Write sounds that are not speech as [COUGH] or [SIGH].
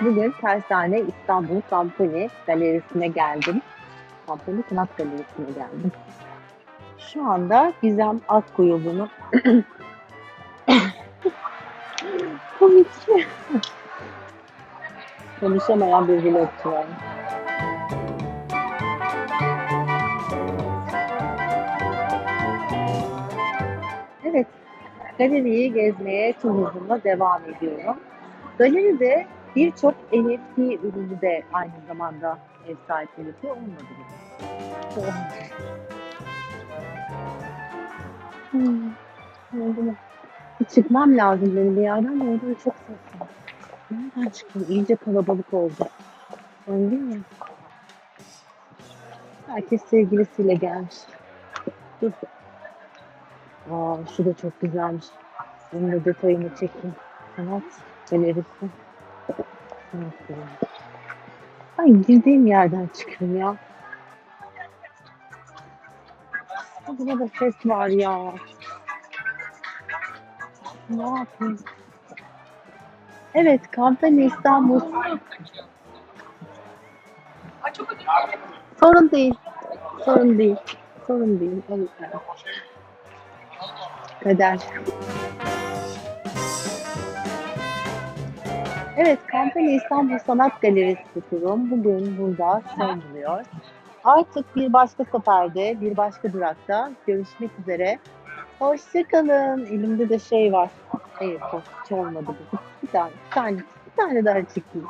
Bugün Tersane İstanbul Kampani Galerisi'ne geldim. Kampani Sanat Galerisi'ne geldim. Şu anda Gizem Akkuyulu'nun [COUGHS] komik konuşamayan bir vlogçu var. Evet, galeriyi gezmeye tüm hızımla devam ediyorum. Galeride birçok NFT ürünü de aynı zamanda ev sahipliği yapıyor. Olmadı. Hmm. Oldu mu? Çıkmam lazım benim bir yerden de orada çok ses var. Nereden çıktım? İyice kalabalık oldu. Öyle değil mi? Herkes sevgilisiyle gelmiş. Dur. Aa, şu da çok güzelmiş. Bunun da detayını çekeyim. Sanat galerisi. Ben girdiğim yerden çıkıyorum ya. Burada da ses var ya. Ne yapayım? Evet, Kampanya İstanbul. Sorun değil. Sorun değil. Sorun değil. Evet. Kader. Evet, Kampanya İstanbul Sanat Galerisi turum bugün burada son buluyor. Artık bir başka seferde, bir başka durakta görüşmek üzere. Hoşçakalın. Elimde de şey var. Hayır, hiç olmadı bu. Bir tane, bir tane, bir tane daha çekeyim.